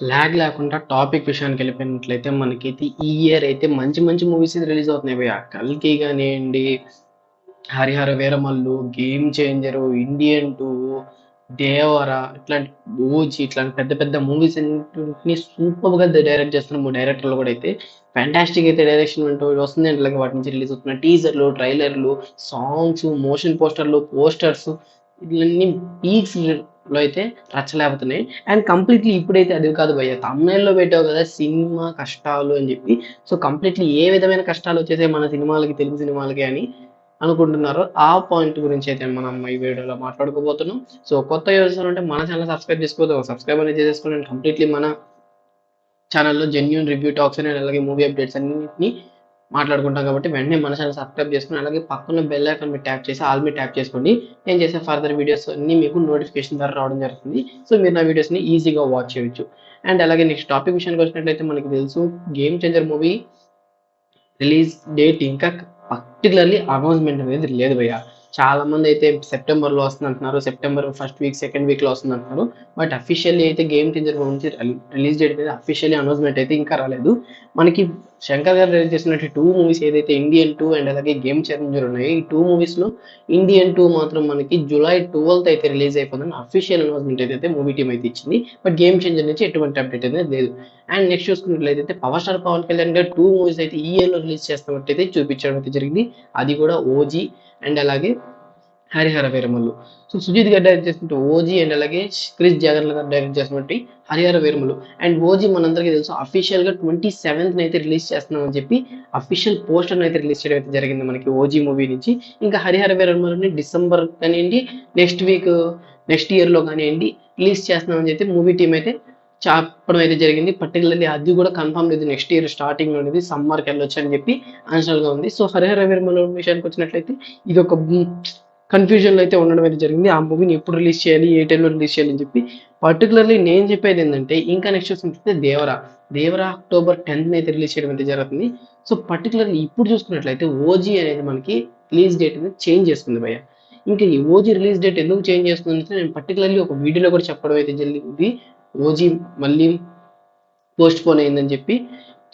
Log లేకుండా topic విషయానికి వెళ్ళిపోయినట్లయితే మనకైతే ఈ ఇయర్ అయితే మంచి మంచి మూవీస్ రిలీజ్ అవుతున్నాయి భయ్య. కల్కి కానివ్వండి Harihara Veeramallu game changer Indian two Devara ఇట్లాంటి ఓజీ ఇట్లాంటి పెద్ద పెద్ద మూవీస్ అన్నింటిని సూపర్గా డైరెక్ట్ చేస్తున్న డైరెక్టర్లు కూడా అయితే ఫ్యాంటాస్టిక్ అయితే డైరెక్షన్ అంటూ వస్తుంది. అంటే వాటి నుంచి రిలీజ్ అవుతున్న టీజర్లు ట్రైలర్లు సాంగ్స్ మోషన్ పోస్టర్లు పోస్టర్స్ ఇవన్నీ పీక్స్ లో అయితే రచ్చలేకపోతున్నాయి. అండ్ కంప్లీట్లీ ఇప్పుడైతే అది కాదు భయ్య తమిళలో పెట్టావు కదా సినిమా కష్టాలు అని చెప్పి. సో కంప్లీట్లీ ఏ విధమైన కష్టాలు వచ్చేసాయి మన సినిమాలకి తెలుగు సినిమాలకి అని అనుకుంటున్నారో ఆ పాయింట్ గురించి అయితే మనం ఈ వీడియోలో మాట్లాడుకోబోతున్నాం. సో కొత్త యూజర్స్ ఉంటే మన ఛానల్ సబ్స్క్రైబ్ చేసుకోవద్దు. సబ్స్క్రైబ్ అనేది చేసేసుకోండి కంప్లీట్లీ మన ఛానల్లో జెన్యున్ రివ్యూ టాక్స్ అండ్ అలాగే మూవీ అప్డేట్స్ అన్నింటినీ మాట్లాడుకుంటాం కాబట్టి వెంటనే మన ఛానల్ సబ్స్క్రైబ్ చేసుకుని అలాగే పక్కన బెల్ ఐకాన్ మీరు ట్యాప్ చేసి ఆల్ మీరు ట్యాప్ చేసుకోండి. నేను చేసే ఫర్దర్ వీడియోస్ అన్ని మీకు నోటిఫికేషన్ ద్వారా రావడం జరుగుతుంది. సో మీరు నా వీడియోస్ని ఈజీగా వాచ్ చేయొచ్చు. అండ్ అలాగే నెక్స్ట్ టాపిక్ విషయానికి వచ్చినట్లయితే మనకి తెలుసు game changer movie release date ఇంకా పర్టికులర్లీ అనౌన్స్మెంట్ అనేది లేదు భయ్యా. చాలా మంది అయితే సెప్టెంబర్లో వస్తుంది అంటున్నారు సెప్టెంబర్ ఫస్ట్ వీక్ సెకండ్ వీక్లో వస్తుంది అంటున్నారు బట్ అఫీషియల్లీ అయితే గేమ్ చేంజర్ గురించి రిలీజ్ డేట్ అనేది అఫీషియల్లీ అనౌన్స్మెంట్ అయితే ఇంకా రాలేదు. మనకి శంకర్ గారు రిలీజ్ చేసినట్టు టూ మూవీస్ ఏదైతే ఇండియన్ టూ అండ్ అలాగే గేమ్ చేంజర్ ఉన్నాయి ఈ టూ మూవీస్లో ఇండియన్ టూ మాత్రం మనకి జూలై ట్వెల్త్ అయితే రిలీజ్ అయిపోతుందని అఫీషియల్ అనౌన్స్మెంట్ అయితే మూవీ టీమ్ అయితే ఇచ్చింది. బట్ గేమ్ చేంజర్ నుంచి ఎటువంటి అప్డేట్ అనేది లేదు. అండ్ నెక్స్ట్ చూసుకున్నట్లయితే పవర్ స్టార్ పవన్ కళ్యాణ్ గారు టూ మూవీస్ అయితే ఈ ఇయర్లో రిలీజ్ చేస్తున్నట్టయితే చూపించడం అయితే జరిగింది. అది కూడా ఓజీ అండ్ అలాగే హరిహర వీరమల్లు సో సుజిత్ గారు డైరెక్ట్ చేసినట్టు ఓజీ అండ్ అలాగే క్రిస్ జాగర్ల గారు డైరెక్ట్ చేసినట్టు హరిహర వీరమల్లు అండ్ ఓజీ మనందరికీ తెలుసు అఫీషియల్గా ట్వంటీ సెవెంత్ అయితే రిలీజ్ చేస్తున్నామని చెప్పి అఫీషియల్ పోస్టర్ అయితే రిలీజ్ చేయడం అయితే జరిగింది మనకి ఓజీ మూవీ నుంచి. ఇంకా హరిహర వీరమల్లుని డిసెంబర్ కానివ్వండి నెక్స్ట్ వీక్ నెక్స్ట్ ఇయర్లో కానివ్వండి రిలీజ్ చేస్తున్నామని చెప్పి మూవీ టీం అయితే చెప్పడం అయితే జరిగింది. పర్టికులర్లీ అది కూడా కన్ఫర్మ్ లేదు. నెక్స్ట్ ఇయర్ స్టార్టింగ్ అనేది సమ్మర్కి వెళ్ళొచ్చు అని చెప్పి ఆన్సర్ ఉంది. సో హరిహర వీరమల్లు విషయానికి వచ్చినట్లయితే ఇది ఒక కన్ఫ్యూజన్లో అయితే ఉండడం అయితే జరిగింది. ఆ మూవీని ఎప్పుడు రిలీజ్ చేయాలి ఏ టైంలో రిలీజ్ చేయాలి అని చెప్పి. పర్టికులర్లీ నేను చెప్పేది ఏంటంటే ఇంకా నెక్స్ట్ చూసినట్లయితే దేవరా. దేవరా అక్టోబర్ టెన్త్ అయితే రిలీజ్ చేయడం అయితే జరుగుతుంది. సో పర్టికులర్లీ ఇప్పుడు చూసుకున్నట్లయితే ఓజీ అనేది మనకి రిలీజ్ డేట్ అనేది చేంజ్ చేస్తుంది భయ్య. ఇంకా ఈ ఓజీ రిలీజ్ డేట్ ఎందుకు చేంజ్ చేస్తుంది అంటే నేను పర్టికులర్లీ ఒక వీడియోలో కూడా చెప్పడం అయితే జరిగింది. ఓజీ మళ్ళీ పోస్ట్ పోన్ అయిందని చెప్పి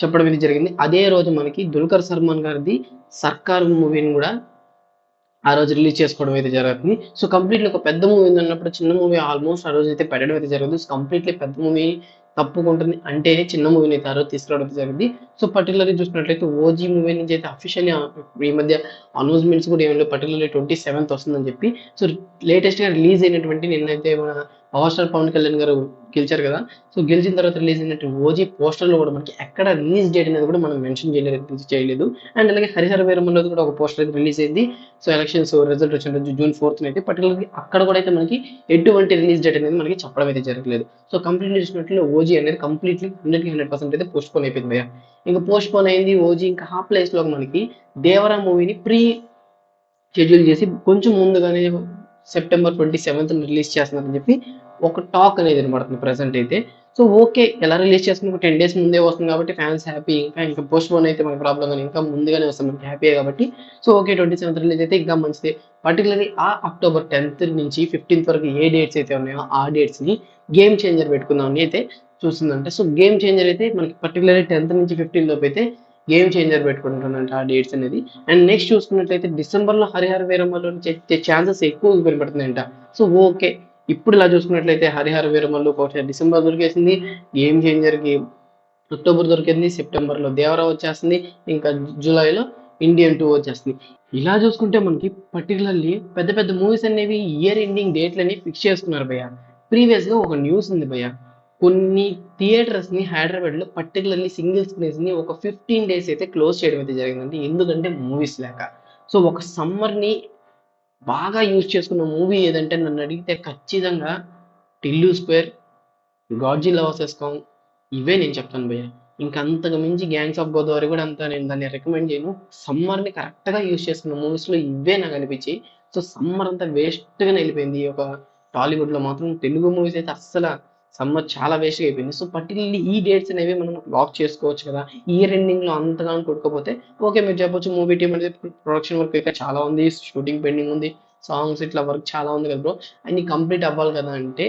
చెప్పడం అయితే జరిగింది. అదే రోజు మనకి దుల్కర్ సల్మాన్ గారిది సర్కార్ మూవీని కూడా ఆ రోజు రిలీజ్ చేసుకోవడం అయితే జరుగుతుంది. సో కంప్లీట్లీ ఒక పెద్ద మూవీ అన్నప్పుడు చిన్న మూవీ ఆల్మోస్ట్ ఆ రోజు అయితే పెట్టడం అయితే జరుగుతుంది. సో కంప్లీట్లీ పెద్ద మూవీ తప్పుకుంటుంది అంటే చిన్న మూవీని అయితే ఆ రోజు తీసుకురావడం అయితే జరిగింది సో పర్టికులర్లీ చూసినట్లయితే ఓజీ మూవీ నుంచి అయితే అఫీషియల్లీ ఈ మధ్య అనౌన్స్మెంట్స్ కూడా ఏమైనా పర్టికులర్లీ ట్వంటీ సెవెంత్ వస్తుందని చెప్పి. సో లేటెస్ట్గా రిలీజ్ అయినటువంటి నిన్నైతే మన పవర్ స్టార్ పవన్ కళ్యాణ్ గారు గెలిచారు కదా. సో గెలిచిన తర్వాత రిలీజ్ అయినట్టు ఓజీ పోస్టర్లో కూడా మనకి ఎక్కడ రిలీజ్ డేట్ అనేది కూడా మనం మెన్షన్ చేయలేదు చేయలేదు. అండ్ అలాగే హరిహర వీరమన్నది కూడా ఒక పోస్టర్ అయితే రిలీజ్ అయింది. సో ఎలక్షన్స్ రిజల్ట్ వచ్చిన రోజు జూన్ ఫోర్త్ అయితే పర్టికులర్గా అక్కడ కూడా అయితే మనకి ఎటువంటి రిలీజ్ డేట్ అనేది మనకి చెప్పడం అయితే జరగలేదు. సో కంప్లీట్ చేసినట్లు ఓజీ అనేది కంప్లీట్లీ హండ్రెడ్కి హండ్రెడ్ పర్సెంట్ అయితే పోస్ట్ పోన్ అయిపోయింది భయ్యా. ఇంకా పోస్ట్ పోన్ అయింది ఓజీ. ఇంకా ఆ ప్లేస్లో మనకి దేవరా మూవీని ప్రీ షెడ్యూల్ చేసి కొంచెం ముందుగానే సెప్టెంబర్ ట్వంటీ సెవెంత్ రిలీజ్ చేస్తున్నారని చెప్పి ఒక టాక్ అనేది వినబడుతుంది ప్రజెంట్ అయితే. సో ఓకే ఎలా రిలీజ్ చేస్తున్నా? టెన్ డేస్ ముందే వస్తుంది కాబట్టి ఫ్యాన్స్ హ్యాపీ ఇంకా ఇంకా పోస్ట్ పోన్ అయితే మనకి ప్రాబ్లం కానీ ఇంకా ముందుగానే వస్తాం మనకి హ్యాపీ కాబట్టి. So okay twenty seventh release అయితే ఇంకా మంచిది. పర్టికులర్లీ ఆ అక్టోబర్ టెన్త్ నుంచి ఫిఫ్టీన్త్ వరకు ఏ డేట్స్ అయితే ఉన్నాయో ఆ డేట్స్ని గేమ్ చేంజర్ పెట్టుకుందామని అయితే చూస్తుందంటే. సో గేమ్ చేంజర్ అయితే మనకి పర్టికులర్లీ టెన్త్ నుంచి ఫిఫ్టీన్ లోపు అయితే గేమ్ చేంజర్ పెట్టుకుంటున్నానంట ఆ డేట్స్ అనేది. అండ్ నెక్స్ట్ చూసుకున్నట్లయితే డిసెంబర్లో హరిహర వీరమ్మలో ఛాన్సెస్ ఎక్కువ కనబడుతున్నాయంట సో ఓకే ఇప్పుడు ఇలా చూసుకున్నట్లయితే హరిహర వీరమల్లు ఒకటి డిసెంబర్ దొరికేసింది. గేమ్ చేంజర్కి అక్టోబర్ దొరికింది సెప్టెంబర్లో దేవరా వచ్చేస్తుంది ఇంకా జూలైలో ఇండియన్ టూ వచ్చేస్తుంది. ఇలా చూసుకుంటే మనకి పర్టికులర్లీ పెద్ద పెద్ద మూవీస్ అనేవి ఇయర్ ఎండింగ్ డేట్లని ఫిక్స్ చేసుకున్నారు భయ్య. ప్రీవియస్గా ఒక న్యూస్ ఉంది భయ్య. కొన్ని థియేటర్స్ని హైదరాబాద్లో పర్టికులర్లీ సింగిల్ స్క్రీన్స్ని ఒక ఫిఫ్టీన్ డేస్ అయితే క్లోజ్ చేయడం అయితే జరిగిందండి. ఎందుకంటే మూవీస్ లేక. సో ఒక సమ్మర్ని బాగా యూజ్ చేసుకున్న మూవీ ఏదంటే నన్ను అడిగితే ఖచ్చితంగా Tillu square Godzilla versus Kong ఇవే నేను చెప్తాను భయ్య. ఇంకా అంతకు మించి గ్యాంగ్స్ ఆఫ్ గోదావరి కూడా అంతా నేను దాన్ని రికమెండ్ చేయను. సమ్మర్ని కరెక్ట్గా యూజ్ చేసుకున్న మూవీస్లో ఇవే నాకు అనిపించి సో సమ్మర్ అంతా వేస్ట్గానే వెళ్ళిపోయింది ఈ యొక్క టాలీవుడ్లో మాత్రం. తెలుగు మూవీస్ అయితే అస్సలు సమ్మర్ చాలా వేస్ట్గా అయిపోయింది. సో పర్టికులర్లీ ఈ డేట్స్ అనేవి మనం లాక్ చేసుకోవచ్చు కదా. ఇయర్ ఎండింగ్లో అంతగా కొట్టుకోపోతే ఓకే మీరు చెప్పొచ్చు మూవీ టీమ్ అనేది ప్రొడక్షన్ వర్క్ ఇక్కడ చాలా ఉంది షూటింగ్ పెండింగ్ ఉంది సాంగ్స్ ఇట్లా వర్క్ చాలా ఉంది కదా బ్రో అన్ని కంప్లీట్ అవ్వాలి కదా అంటే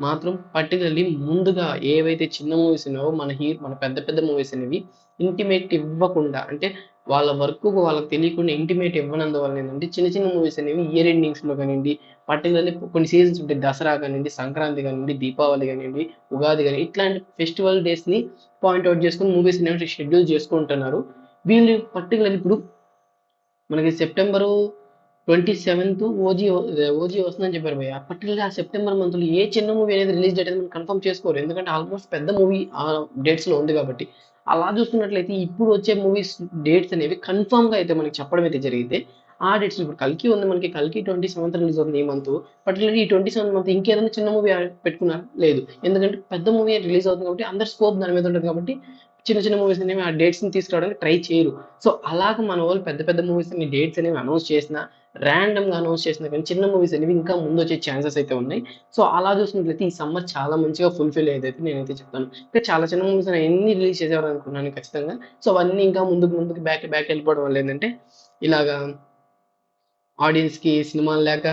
మాత్రం పర్టికులర్లీ ముందుగా ఏవైతే చిన్న మూవీస్ ఉన్నాయో మన హీరో మన పెద్ద పెద్ద మూవీస్ అనేవి ఇంటిమేట్ ఇవ్వకుండా అంటే వాళ్ళ వర్క్ వాళ్ళకి తెలియకుండా ఇంటిమేట్ ఇవ్వనందువల్ల ఏంటంటే చిన్న చిన్న మూవీస్ అనేవి ఇయర్ ఎండింగ్స్లో కానివ్వండి పర్టికులర్లీ కొన్ని సీజన్స్ ఉంటాయి దసరా కానివ్వండి సంక్రాంతి కానివ్వండి దీపావళి కానివ్వండి ఉగాది కానీ ఇట్లాంటి ఫెస్టివల్ డేస్ని పాయింట్అవుట్ చేసుకుని మూవీస్ అనేవి షెడ్యూల్ చేసుకుంటున్నారు. వీళ్ళు పర్టికులర్ ఇప్పుడు మనకి September twenty seventh OG OG వస్తుందని చెప్పారు భయ్య. పర్టికులర్ ఆ సెప్టెంబర్ మంత్లో ఏ చిన్న మూవీ అనేది రిలీజ్ డేట్ అనేది మనం కన్ఫర్మ్ చేసుకోరు. ఎందుకంటే ఆల్మోస్ట్ పెద్ద మూవీ ఆ డేట్స్లో ఉంది కాబట్టి. అలా చూసుకున్నట్లయితే ఇప్పుడు వచ్చే మూవీస్ డేట్స్ అనేవి కన్ఫర్మ్గా అయితే మనకి చెప్పడం అయితే జరిగితే ఆ డేట్స్ ఇప్పుడు కల్కి ఉంది మనకి. కల్కి ట్వంటీ సెవెంత్ రిలీజ్ అవుతుంది ఈ మంత్ పర్టికులర్ ఈ ట్వంటీ సెవెంత్ మంత్ ఇంకేదైనా చిన్న మూవీ పెట్టుకున్నారు లేదు. ఎందుకంటే పెద్ద మూవీ రిలీజ్ అవుతుంది కాబట్టి అందరి స్కోప్ దాని మీద ఉంటుంది కాబట్టి చిన్న చిన్న మూవీస్ అనేవి ఆ డేట్స్ని తీసుకురావడానికి ట్రై చేయరు. సో అలాగ మన వాళ్ళు పెద్ద పెద్ద మూవీస్ డేట్స్ అనేవి అనౌన్స్ చేసిన ర్యాండమ్గా అనౌన్స్ చేసిన కానీ చిన్న మూవీస్ అనేవి ఇంకా ముందు వచ్చే ఛాన్సెస్ అయితే ఉన్నాయి. సో అలా చూసినట్లయితే ఈ సమ్మర్ చాలా మంచిగా ఫుల్ఫిల్ అయ్యేదైతే నేనైతే చెప్తాను. ఇంకా చాలా చిన్న మూవీస్ ఎన్ని రిలీజ్ చేసేవారు అనుకున్నాను ఖచ్చితంగా. సో అవన్నీ ఇంకా ముందుకు ముందుకు బ్యాక్ బ్యాక్ వెళ్ళిపోవడం వల్ల ఏంటంటే ఇలాగా ఆడియన్స్కి సినిమాలు లేక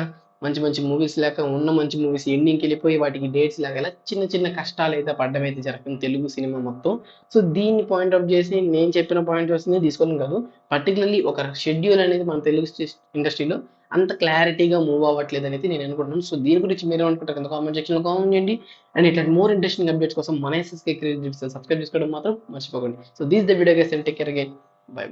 మంచి మంచి మూవీస్ లేక ఉన్న మంచి మూవీస్ ఎండింగ్కి వెళ్ళిపోయి వాటికి డేట్స్ లేక ఇలా చిన్న చిన్న కష్టాలు అయితే పడ్డం అయితే జరుగుతుంది తెలుగు సినిమా మొత్తం. సో దీన్ని పాయింట్అవుట్ చేసి నేను చెప్పిన పాయింట్ వస్తుంది తీసుకోవడం కాదు. పర్టికులర్లీ ఒక షెడ్యూల్ అనేది మన తెలుగు ఇండస్ట్రీలో అంత క్లారిటీగా మూవ్ అవ్వట్లేదు అనేది నేను అనుకుంటున్నాను. సో దీని గురించి మీరు అనుకుంటారు కింద కామెంట్ సెక్షన్లో కామెంట్ చేయండి. అండ్ ఇట్లాంటి మోర్ ఇంట్రెస్టింగ్ అప్డేట్స్ కోసం మన ఎస్ఎస్కే క్రియేటివ్స్ సబ్స్క్రైబ్ చేసుకోవడం మాత్రం మర్చిపోకండి. So this the video guys take care again bye bye